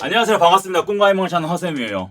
안녕하세요. 반갑습니다. 꿈과 희망을 찾는 허쌤이에요.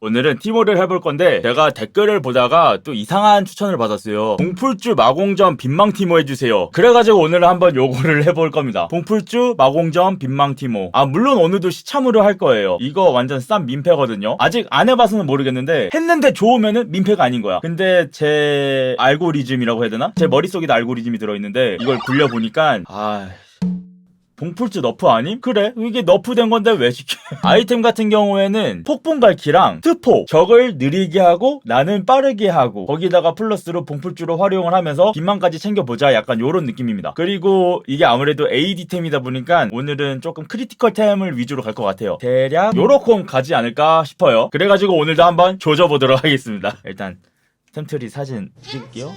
오늘은 티모를 해볼 건데 제가 댓글을 보다가 또 이상한 추천을 받았어요. 봉풀주 마공점 빈망 티모 해주세요. 그래가지고 오늘 한번 요거를 해볼 겁니다. 봉풀주 마공점 빈망 티모. 아 물론 오늘도 시참으로 할 거예요. 이거 완전 싼 민폐거든요. 아직 안 해봐서는 모르겠는데 했는데 좋으면은 민폐가 아닌 거야. 근데 제 알고리즘이라고 해야 되나? 제 머릿속에도 알고리즘이 들어있는데 이걸 굴려보니까 아... 봉풀주 너프 아님? 그래 이게 너프된 건데 왜 시켜? 아이템 같은 경우에는 폭풍 갈키랑 트포. 적을 느리게 하고 나는 빠르게 하고 거기다가 플러스로 봉풀주로 활용을 하면서 빈망까지 챙겨보자. 약간 요런 느낌입니다. 그리고 이게 아무래도 AD템이다 보니까 오늘은 조금 크리티컬템을 위주로 갈 것 같아요. 대략 요렇게 가지 않을까 싶어요. 그래가지고 오늘도 한번 조져보도록 하겠습니다. 일단 템트리 사진 찍을게요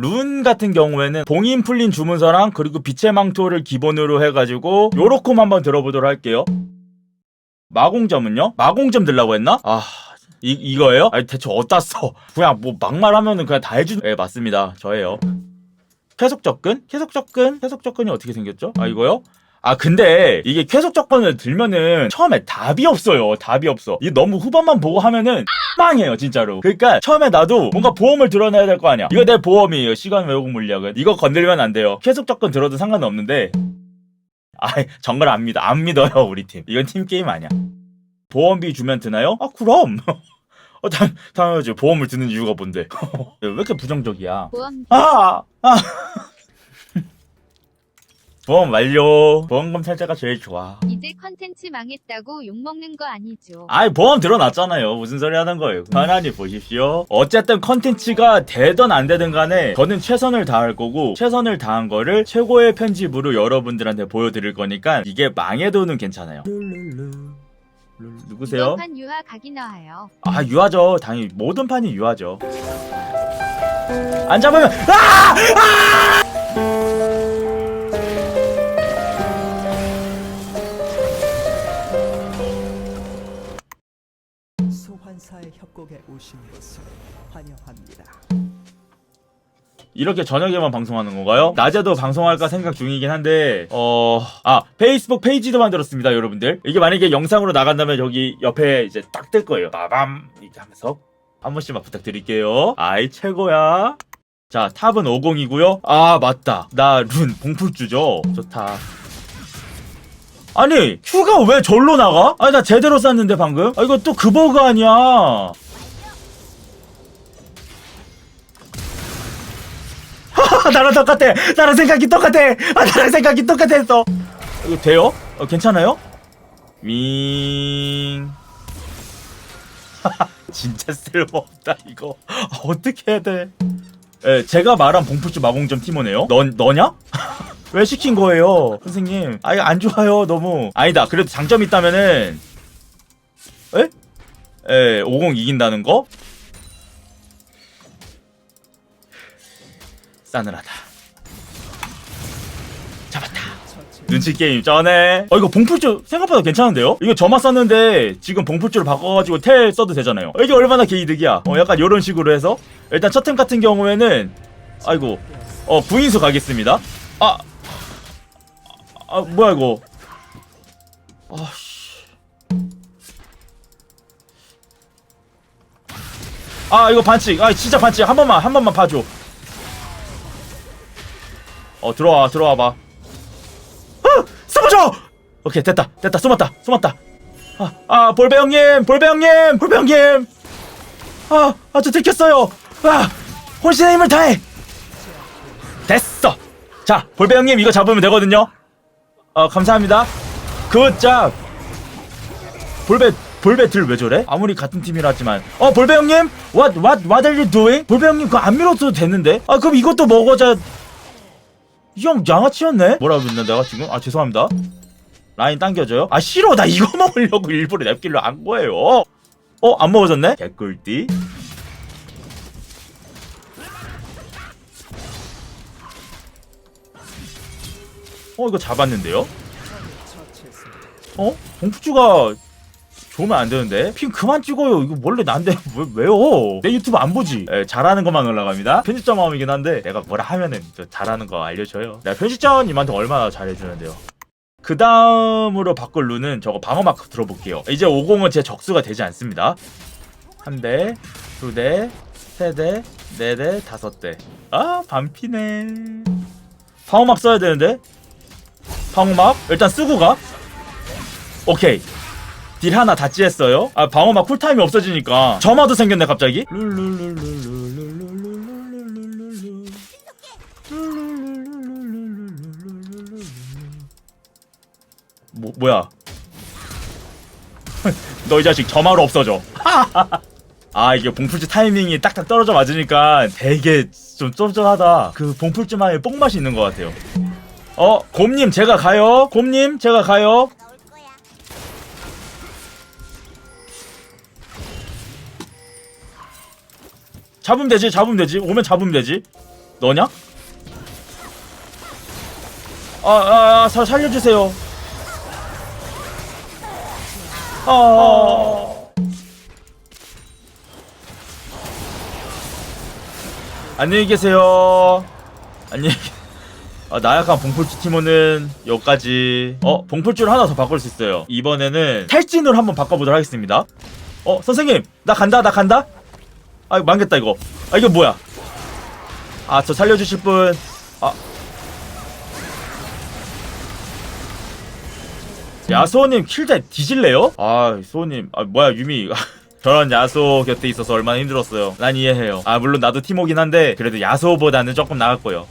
룬 같은 경우에는 봉인 풀린 주문서랑 그리고 빛의 망토를 기본으로 해가지고 요로콤 한번 들어보도록 할게요. 마공점은요? 마공점 들라고 했나? 아 이, 이거예요? 아니 대체 어디다 써? 그냥 뭐 막말하면은 그냥 다 해주... 네 맞습니다 저예요. 계속 접근? 계속 접근? 계속 접근이 어떻게 생겼죠? 아 이거요? 아 근데 이게 계속 접근을 들면은 처음에 답이 없어요. 답이 없어. 이게 너무 후반만 보고 하면은 망해요 진짜로. 그러니까 처음에 나도 뭔가 보험을 들어내야 될 거 아니야. 이거 내 보험이에요. 시간 왜곡 물약은. 이거 건들면 안 돼요. 계속 접근 들어도 상관은 없는데. 아 정말 안 믿어. 안 믿어요 우리 팀. 이건 팀 게임 아니야. 보험비 주면 드나요? 아 그럼. 어, 당, 당연하지. 보험을 드는 이유가 뭔데? 왜 이렇게 부정적이야? 보험 아! 아! 보험 완료. 보험금 살자가 제일 좋아. 이제 컨텐츠 망했다고 욕먹는 거 아니죠? 아이, 보험 들어놨잖아요. 무슨 소리 하는 거예요. 편안히 보십시오. 어쨌든 컨텐츠가 되든 안 되든 간에 저는 최선을 다할 거고, 최선을 다한 거를 최고의 편집으로 여러분들한테 보여드릴 거니까, 이게 망해도는 괜찮아요. 누구세요? 이번 판 유하 각이 나와요. 아, 유하죠. 당연히 모든 판이 유하죠. 안 잡으면, 아! 소 협곡에 오신 것을 환영합니다. 이렇게 저녁에만 방송하는 건가요? 낮에도 방송할까 생각 중이긴 한데 어... 아 페이스북 페이지도 만들었습니다 여러분들. 이게 만약에 영상으로 나간다면 여기 옆에 이제 딱 뜰 거예요. 빠밤! 이렇게 하면서 한 번씩만 부탁드릴게요. 아이 최고야. 자 탑은 50이고요. 아 맞다. 나 룬 봉풀주죠. 좋다. 아니 큐가 왜 절로 나가? 아니 나 제대로 쐈는데 방금? 아 이거 또 그 버그 아니야 나랑 똑같아. 나랑 생각이 똑같아. 아, 나랑 생각이 똑같았어. 이거 돼요? 어, 괜찮아요? 윙. 진짜 쓸모없다 이거. 아, 어떻게 해야 돼? 예, 제가 말한 봉풀주 마공점 팀원이에요. 너 너냐? 왜 시킨 거예요, 선생님? 아, 이거 안 좋아요, 너무. 아니다. 그래도 장점 있다면은, 에? 에, 50 이긴다는 거? 싸늘하다. 잡았다. 눈치 게임 쩌네. 어 이거 봉풀주 생각보다 괜찮은데요? 이거 저만 썼는데 지금 봉풀주를 바꿔가지고 텔 써도 되잖아요. 어, 이게 얼마나 개이득이야. 어 약간 이런 식으로 해서 일단 첫 템 같은 경우에는 아이고 어 구인수 가겠습니다. 아, 아 뭐야 이거? 아씨. 아 이거 반칙. 아 진짜 반칙. 한 번만 한 번만 봐줘. 어 들어와 들어와 봐. 아, 숨어줘. 오케이 됐다 됐다 숨었다 숨었다. 아, 아 볼배 형님 볼배 형님 볼배 형님. 아, 아저 들켰어요. 아, 혼신의 힘을 다해. 됐어. 자 볼배 형님 이거 잡으면 되거든요. 어 감사합니다. 굿잡. 볼배 볼배 들왜 저래? 아무리 같은 팀이라 하지만 어 볼배 형님 what what what are you doing? 볼배 형님 그거 안 밀어도 되는데? 아 그럼 이것도 먹어자 이 형 양아치였네? 뭐라고 했나 내가 지금? 아 죄송합니다 라인 당겨줘요? 아 싫어 나 이거 먹으려고 일부러 냅길로 안 거예요 어? 안 먹어졌네? 개꿀띠 어 이거 잡았는데요? 어? 봉푸주가 좋으면 안 되는데? 핑 그만 찍어요. 이거 원래 난데 왜, 왜요? 내 유튜브 안 보지? 예, 잘하는 것만 올라갑니다. 편집자 마음이긴 한데 내가 뭐라 하면은 저 잘하는 거 알려줘요. 내가 편집자님한테 얼마나 잘해주는데요. 그 다음으로 바꿀 룬은 저거 방어 마크 들어볼게요. 이제 50은 제 적수가 되지 않습니다. 한 대, 두 대, 세 대, 네 대, 다섯 대. 아, 반피네. 방어막 써야 되는데? 방어막? 일단 쓰고 가. 오케이. 딜 하나 다 찌했어요. 아, 방어 막 쿨타임이 없어지니까. 점화도 생겼네, 갑자기. 뭐, 뭐야? 너 이 자식 점화로 없어져. 아 이게 봉풀주 타이밍이 딱딱 떨어져 맞으니까 되게 좀 쫌쫌하다. 그 봉풀주만의 뽕맛이 있는 것 같아요. 어 곰님 제가 가요. 곰님 제가 가요. 잡으면 되지 잡으면 되지 오면 잡으면 되지 너냐? 아, 아, 아 살- 살려주세요. 아. 안녕히 계세요. 안녕히. 계- 아, 나약한 봉풀주 티모는 여기까지. 어, 봉풀주를 하나 더 바꿀 수 있어요. 이번에는 탈진으로 한번 바꿔보도록 하겠습니다. 어, 선생님, 나 간다, 나 간다. 아, 이거 망겠다 이거. 아, 이게 뭐야? 아, 저 살려주실 분. 아. 야수호님 킬대 뒤질래요? 아, 수호님, 아, 뭐야, 유미. 저런 야수호 곁에 있어서 얼마나 힘들었어요. 난 이해해요. 아, 물론 나도 티모긴 한데, 그래도 야수호보다는 조금 나았고요.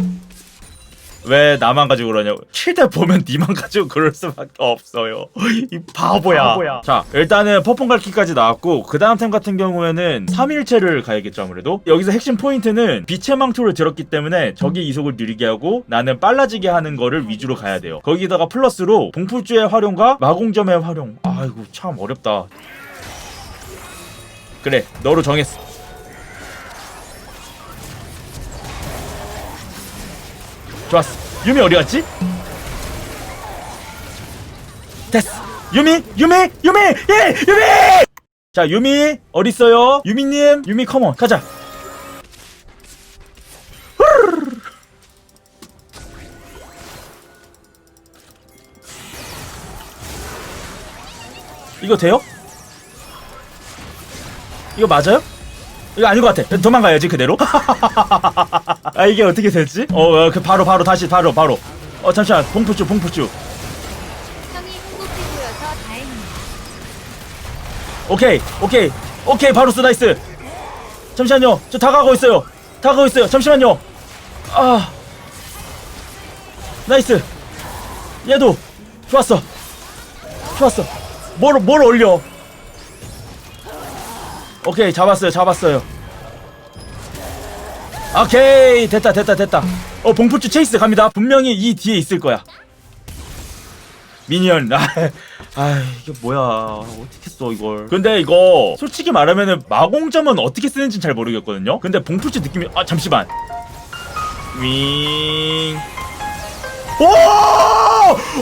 왜 나만 가지고 그러냐고. 킬대 보면 니만 가지고 그럴 수밖에 없어요. 이 바보야. 자, 일단은 퍼폰 갈기까지 나왔고, 그 다음 템 같은 경우에는 3일체를 가야겠죠, 아무래도. 여기서 핵심 포인트는 빛의 망토를 들었기 때문에 적의 이속을 느리게 하고, 나는 빨라지게 하는 거를 위주로 가야 돼요. 거기다가 플러스로 봉풀주의 활용과 마공점의 활용. 아이고, 참 어렵다. 그래, 너로 정했어. 좋았어. 유미 어디 갔지? 됐어. 유미, 유미, 유미, 예, 유미. 자, 유미 어디 있어요? 유미님, 유미 컴온 가자. 이거 돼요? 이거 맞아요? 이거 아닌 것 같아. 도망가야지 그대로. 아 이게 어떻게 됐지? 어, 어, 그 바로 바로 다시 바로 바로. 어 잠시만 봉푸쭈 봉푸쭈. 형이 행복해 보여서 다행이야. 오케이 오케이 오케이 바루스 나이스. 잠시만요. 저 다가가고 있어요. 다가가고 있어요. 잠시만요. 아 나이스. 얘도 좋았어. 좋았어. 뭘 뭘 올려? 오케이 잡았어요 잡았어요. 오케이 됐다 됐다 됐다. 어 봉푸쭈 체이스 갑니다. 분명히 이 뒤에 있을 거야. 미니언 아, 아 이게 뭐야 어떻게 써 이걸 근데 이거 솔직히 말하면은 마공점은 어떻게 쓰는지 잘 모르겠거든요 근데 봉풀치 느낌이 아 잠시만 윙 오!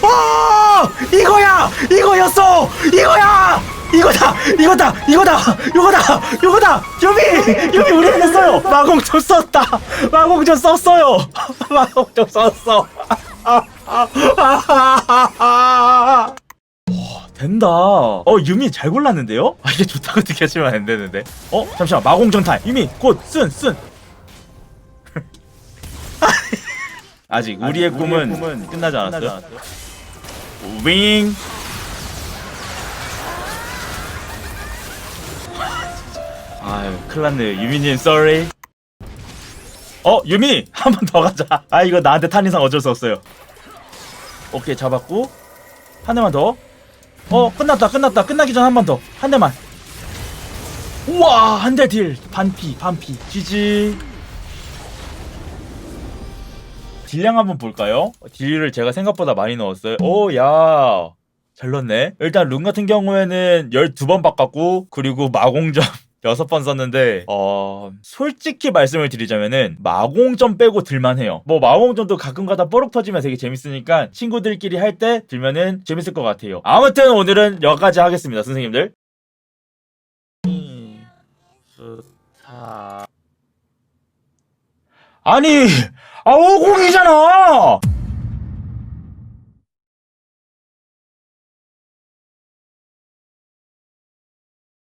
오! 이거야! 이거였어! 이거야! 이거다! 이거다! 이거다! 이거다! 이거다! 유미! 유미 우리 해냈어요! 마공점 썼다! 마공점 썼어요! 마공점 썼어! 와, 된다. 어, 유미 잘 골랐는데요? 아, 이게 좋다고 느껴지면 안 되는데. 어, 잠시만. 마공정탈. 유미, 곧, 쓴, 쓴. 아직 우리의 꿈은, 끝나지 않았어요. 윙. 아유, 큰일 났네. 유미님, sorry. 어, 유미! 한 번 더 가자. 아, 이거 나한테 탄 이상 어쩔 수 없어요. 오케이, 잡았고. 한 대만 더. 어, 끝났다, 끝났다. 끝나기 전 한 번 더. 한 대만. 우와, 한 대 딜. 반피, 반피. 지지. 딜량 한번 볼까요? 딜을 제가 생각보다 많이 넣었어요. 오, 야. 잘 넣었네. 일단 룬 같은 경우에는 12번 바꿨고, 그리고 마공점 6번 썼는데, 어, 솔직히 말씀을 드리자면은, 마공점 빼고 들만해요. 뭐, 마공점도 가끔 가다 뽀록 터지면 되게 재밌으니까, 친구들끼리 할 때 들면은 재밌을 것 같아요. 아무튼 오늘은 여기까지 하겠습니다, 선생님들. 아니, 아, 50이잖아!